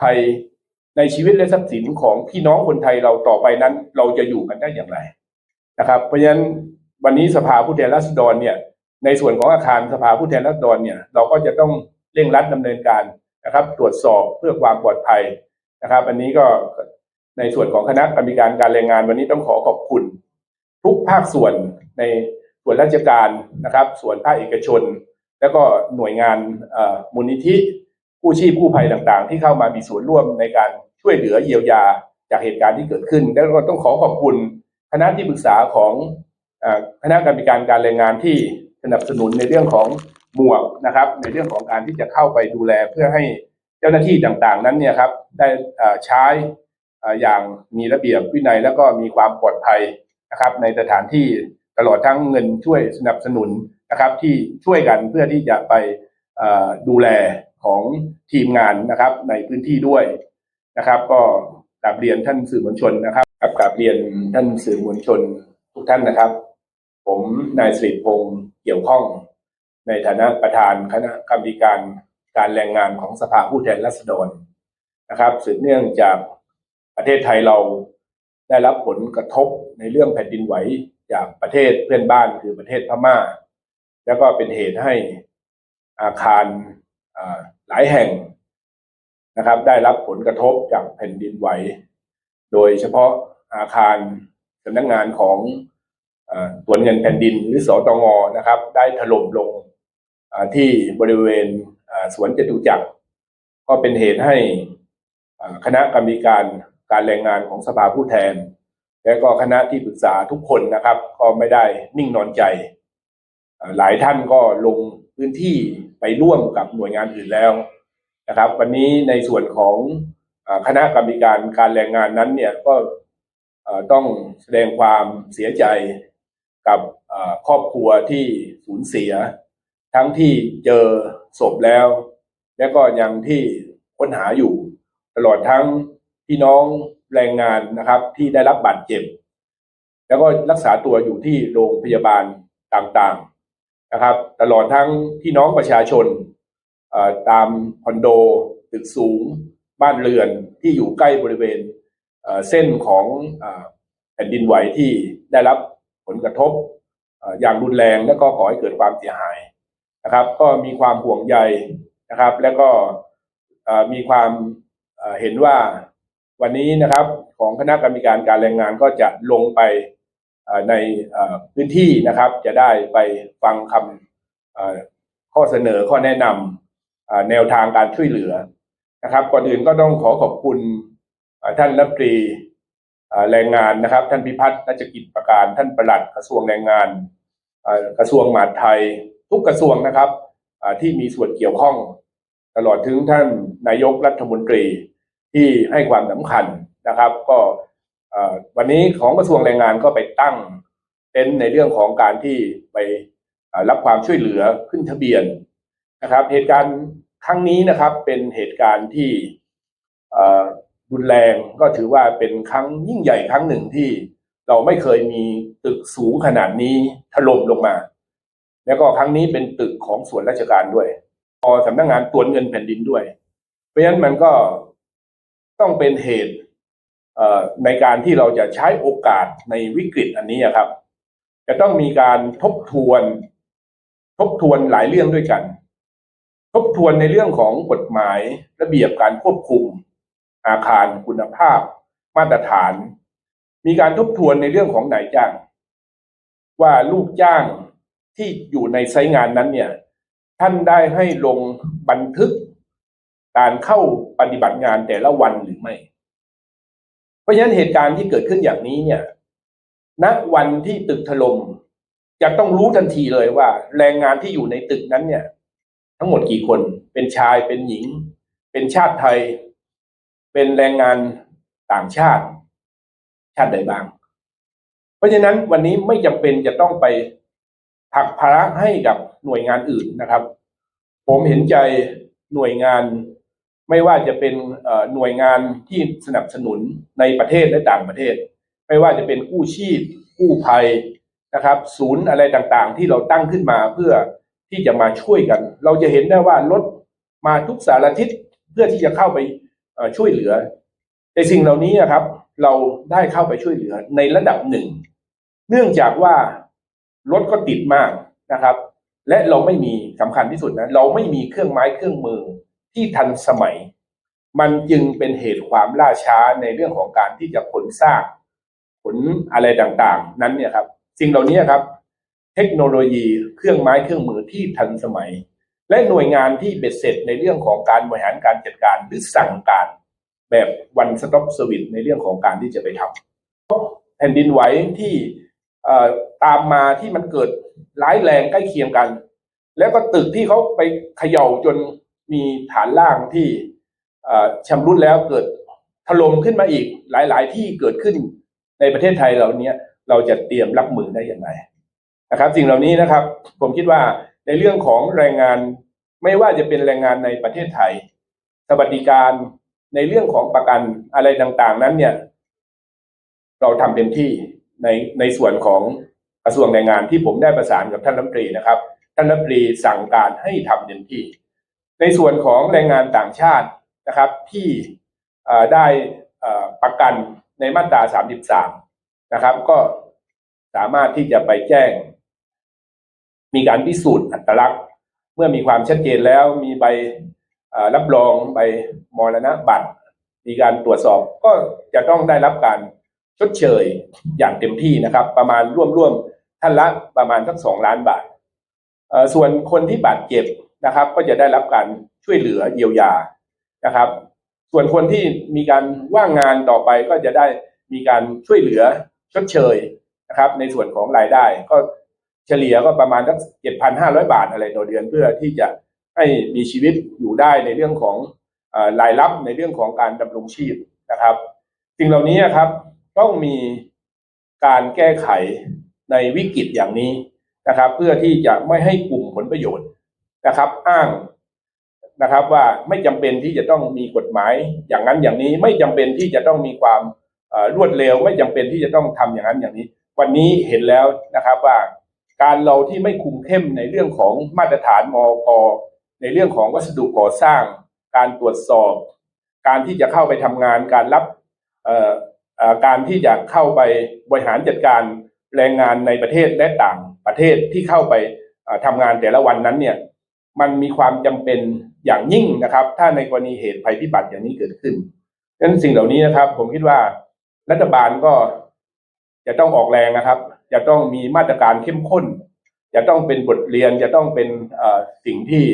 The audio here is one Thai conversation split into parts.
ภัยในชีวิตและทรัพย์สินของพี่น้องคนไทยเราต่อไปนั้น เราจะอยู่กันได้อย่างไรนะครับ เพราะฉะนั้นวันนี้สภาผู้แทนราษฎรเนี่ย ในส่วนของอาคารสภาผู้แทนราษฎรเนี่ย เราก็จะต้องเร่งรัดดำเนินการนะครับ ตรวจสอบเพื่อความปลอดภัยนะครับ อันนี้ก็ในส่วนของคณะกรรมการการแรงงานวันนี้ต้องขอขอบคุณ ทุกภาคส่วนในส่วนราชการนะครับ ส่วนภาคเอกชน แล้วก็หน่วยงานมูลนิธิ กู้ชีพกู้ภัยต่างๆ ที่เข้ามามีส่วนร่วมในการช่วยเหลือเยียวยาจากเหตุการณ์ที่เกิดขึ้น แล้วก็ต้องขอขอบคุณคณะที่ปรึกษาของคณะกรรมการการแรงงานที่สนับสนุนในเรื่องของหมวกนะครับ ในเรื่องของการที่จะเข้าไปดูแลเพื่อให้เจ้าหน้าที่ต่างๆ นั้นเนี่ยครับได้ใช้อย่างมีระเบียบวินัยแล้วก็มีความปลอดภัยนะครับ ในสถานที่ตลอดทั้งเงินช่วยสนับสนุนนะครับที่ช่วยกันเพื่อที่จะไปดูแล ของทีมงานนะครับ ในพื้นที่ด้วยนะครับ ก็กราบเรียนท่านสื่อมวลชนนะครับครับกราบเรียนท่านสื่อมวลชนทุกท่านนะครับ ผมนายสิริพงศ์เกี่ยวข้อง ในฐานะประธานคณะกรรมการการแรงงานของสภาผู้แทนราษฎรนะครับสืบเนื่องจากประเทศไทยเราได้รับผลกระทบในเรื่องแผ่นดินไหวจากประเทศเพื่อนบ้านคือประเทศพม่า แล้วก็เป็นเหตุให้อาคาร หลายแห่งนะครับ ได้รับผลกระทบจากแผ่นดินไหว โดยเฉพาะอาคารสำนักงานของอ่อตรวเงินแผ่นดินหรือสตงอนะครับ ได้ถล่มลงที่บริเวณสวนจตุจักร ก็เป็นเหตุให้คณะกรรมการการแรงงานของสภาผู้แทน และก็คณะที่ปรึกษาทุกคนนะครับ ก็ไม่ได้นิ่งนอนใจ หลายท่านก็ลงพื้นที่ ไปร่วมกับหน่วยงานอื่นแล้วนะครับ วันนี้ในส่วนของคณะกรรมการการแรงงานนั้นเนี่ยก็ต้องแสดงความเสียใจกับครอบครัวที่สูญเสีย ทั้งที่เจอศพแล้ว และก็ยังที่ค้นหาอยู่ ตลอดทั้งพี่น้องแรงงานนะครับที่ได้รับบาดเจ็บ แล้วก็รักษาตัวอยู่ที่โรงพยาบาลต่างๆ นะครับ ตลอดทั้งพี่น้องประชาชนตามคอนโด ตึกสูง บ้านเรือนที่อยู่ใกล้บริเวณเส้นของแผ่นดินไหวที่ได้รับผลกระทบอย่างรุนแรงและก็ก่อให้เกิดความเสียหายนะครับ ก็มีความห่วงใยนะครับ และก็มีความเห็นว่าวันนี้นะครับของคณะกรรมการการแรงงานก็จะลงไป ในพื้นที่นะครับ จะได้ไปฟังคำข้อเสนอข้อแนะนำแนวทางการช่วยเหลือนะครับ ก่อนอื่นก็ต้องขอขอบคุณท่านรัฐมนตรีแรงงานนะครับ ท่านพิพัฒน์รัชกิจประการท่านประหลัดกระทรวงแรงงานกระทรวงมหาดไทย ทุกกระทรวงนะครับที่มีส่วนเกี่ยวข้อง ตลอดถึงท่านนายกรัฐมนตรีที่ให้ความสำคัญนะครับ ก็ วันนี้ของกระทรวงแรงงานก็ไปตั้งเต็นในเรื่องของการที่ไปรับความช่วยเหลือขึ้นทะเบียนนะครับ เหตุการณ์ครั้งนี้นะครับเป็นเหตุการณ์ที่รุนแรงก็ถือว่าเป็นครั้งยิ่งใหญ่ครั้งหนึ่งที่เราไม่เคยมีตึกสูงขนาดนี้ถล่มลงมา แล้วก็ครั้งนี้เป็นตึกของส่วนราชการด้วยพอสำนักงานตรวจเงินแผ่นดินด้วย เพราะฉะนั้นมันก็ต้องเป็นเหตุ ในการที่เราจะใช้โอกาสในวิกฤตอันนี้ครับ จะต้องมีการทบทวน ทบทวนหลายเรื่องด้วยกัน ทบทวนในเรื่องของกฎหมายระเบียบการควบคุม อาคารคุณภาพ มาตรฐาน มีการทบทวนในเรื่องของนายจ้าง ว่าลูกจ้างที่อยู่ในไซต์งานนั้นเนี่ย ท่านได้ให้ลงบันทึก การเข้าปฏิบัติงานแต่ละวันหรือไม่ ราะฉะนั้นเหตุการณ์ที่เกิดขึ้นอย่างนี้เนี่ยณวันที่ตึกถล่มจะต้องรู้ทันทีเลยว่า แรงงานที่อยู่ในตึกนั้นเนี่ย ทั้งหมดกี่คนเป็นชายเป็นหญิง เป็นชาติไทย เป็นแรงงานต่างชาติ ชาติใดบ้าง เพราะฉะนั้นวันนี้ไม่จำเป็นจะต้องไปผักภาระให้กับหน่วยงานอื่นนะครับ ผมเห็นใจหน่วยงาน ไม่ว่าจะเป็นหน่วยงานที่สนับสนุนในประเทศและต่างประเทศ ไม่ว่าจะเป็นกู้ชีพกู้ภัยนะครับ ศูนย์อะไรต่างๆ ที่เราตั้งขึ้นมาเพื่อที่จะมาช่วยกัน เราจะเห็นได้ว่ารถมาทุกสารทิศเพื่อที่จะเข้าไปช่วยเหลือในสิ่งเหล่านี้นะครับ เราได้เข้าไปช่วยเหลือในระดับหนึ่ง เนื่องจากว่ารถก็ติดมากนะครับ และเราไม่มีสำคัญที่สุดนะเราไม่มีเครื่องไม้เครื่องมือ ที่ทันสมัย มันจึงเป็นเหตุความล่าช้าในเรื่องของการที่จะขนซากขนอะไรต่างๆ นั้นเนี่ยครับสิ่งเหล่านี้ครับ เทคโนโลยีเครื่องไม้เครื่องมือที่ทันสมัย และหน่วยงานที่เบ็ดเสร็จในเรื่องของการบริหารการจัดการหรือสั่งการแบบวันสต็อปสวิตในเรื่องของการที่จะไปทำแผ่นดินไหวที่ตามมาที่มันเกิดร้ายแรงใกล้เคียงกัน แล้วก็ตึกที่เขาไปเขย่าจน มีฐานล่างที่ชำรุดแล้วเกิดถล่มขึ้นมาอีกหลาย ๆ ที่เกิดขึ้นในประเทศไทยเราเนี้ยเราจะเตรียมรับมือได้อย่างไรนะครับ สิ่งเหล่านี้นะครับ ผมคิดว่าในเรื่องของแรงงานไม่ว่าจะเป็นแรงงานในประเทศไทย สวัสดิการในเรื่องของประกันอะไรต่าง ๆ นั้นเนี่ย เราทำเต็มที่ในในส่วนของกระทรวงแรงงานที่ผมได้ประสานกับท่านรัฐมนตรีนะครับ ท่านรัฐมนตรีสั่งการให้ทำเต็มที่ ในส่วนของแรงงานต่างชาตินะครับที่ได้ประกันในมาตรา 33 นะครับ ก็สามารถที่จะไปแจ้ง มีการพิสูจน์อัตลักษณ์ เมื่อมีความชัดเจนแล้วมีใบรับรองใบมรณะบัตร มีการตรวจสอบก็จะต้องได้รับการชดเชยอย่างเต็มที่นะครับ ประมาณร่วมๆท่านละประมาณสักสองล้านบาทส่วนคนที่บาดเจ็บ นะครับ ก็จะได้รับการช่วยเหลือเยียวยานะครับ ส่วนคนที่มีการว่างงานต่อไปก็จะได้มีการช่วยเหลือชดเชยนะครับ ในส่วนของรายได้ ก็เฉลี่ยก็ประมาณสักเจ็ดพันห้าร้อยบาทอะไรต่อเดือนเพื่อที่จะให้มีชีวิตอยู่ได้ในเรื่องของรายรับในเรื่องของการดำรงชีพนะครับสิ่งเหล่านี้ครับต้องมีการแก้ไขในวิกฤตอย่างนี้นะครับ เพื่อที่จะไม่ให้กลุ่มผลประโยชน์ นะครับ อ้างนะครับ ว่าไม่จำเป็นที่จะต้องมีกฎหมาย อย่างนั้นอย่างนี้ไม่จำเป็นที่จะต้องมีความรวดเร็ว ไม่จำเป็นที่จะต้องทำอย่างนั้นอย่างนี้ วันนี้เห็นแล้วนะครับว่าการเราที่ไม่คุมเข้มในเรื่องของมาตรฐานมอกในเรื่องของวัสดุก่อสร้าง การตรวจสอบ การที่จะเข้าไปทำงาน การรับการที่จะเข้าไปบริหารจัดการแรงงานในประเทศและต่างประเทศที่เข้าไปเอ่อทำงานแต่ละวันนั้นเนี่ย มันมีความจำเป็นอย่างยิ่งนะครับ ถ้าในกรณีเหตุภัยพิบัติอย่างนี้เกิดขึ้นดังนั้นสิ่งเหล่านี้นะครับ ผมคิดว่ารัฐบาลก็จะต้องออกแรงนะครับ จะต้องมีมาตรการเข้มข้น จะต้องเป็นบทเรียน จะต้องเป็นสิ่งที่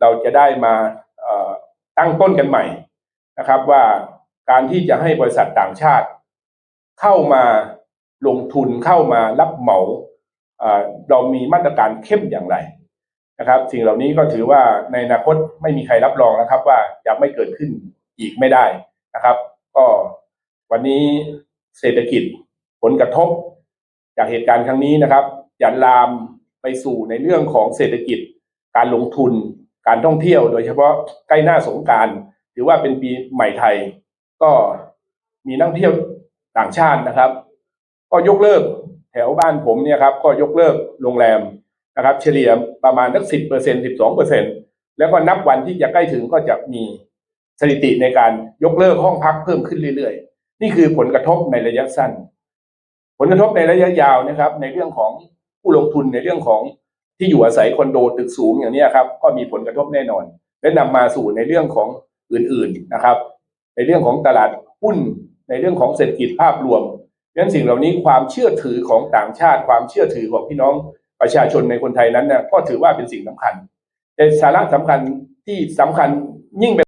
เราจะได้มาตั้งต้นกันใหม่นะครับว่าการที่จะให้บริษัทต่างชาติ เข้ามาลงทุนเข้ามารับเหมาเรามีมาตรการเข้มอย่างไร นะครับ สิ่งเหล่านี้ก็ถือว่าในอนาคตไม่มีใครรับรองนะครับ ว่าจะไม่เกิดขึ้นอีกไม่ได้นะครับ ก็วันนี้เศรษฐกิจผลกระทบ จากเหตุการณ์ครั้งนี้นะครับจะลามไปสู่ในเรื่องของเศรษฐกิจ การลงทุน การท่องเที่ยว โดยเฉพาะใกล้หน้าสงกรารถือว่าเป็นปีใหม่ไทย ก็มีนักเที่ยวต่างชาตินะครับ ก็ยกเลิกแถวบ้านผมเนี่ยครับ ก็ยกเลิกโรงแรม นะครับ เฉลี่ยประมาณสักสิบเปอร์เซ็นสิบสองเปอร์เซ็นแล้วก็นับวันที่จะใกล้ถึงก็จะมีสถิติในการยกเลิกห้องพักเพิ่มขึ้นเรื่อยๆ นี่คือผลกระทบในระยะสั้น ผลกระทบในระยะยาวนะครับ ในเรื่องของผู้ลงทุนในเรื่องของที่อยู่อาศัยคอนโดตึกสูงอย่างนี้ครับ ก็มีผลกระทบแน่นอน และนำมาสู่ในเรื่องของอื่นๆนะครับ ในเรื่องของตลาดหุ้นในเรื่องของเศรษฐกิจภาพรวมดังนั้นสิ่งเหล่านี้ความเชื่อถือของต่างชาติ ความเชื่อถือของพี่น้อง ประชาชนในคนไทยนั้นเนี่ยก็ถือว่าเป็นสิ่งสำคัญ แต่สาระสำคัญที่สำคัญยิ่งไป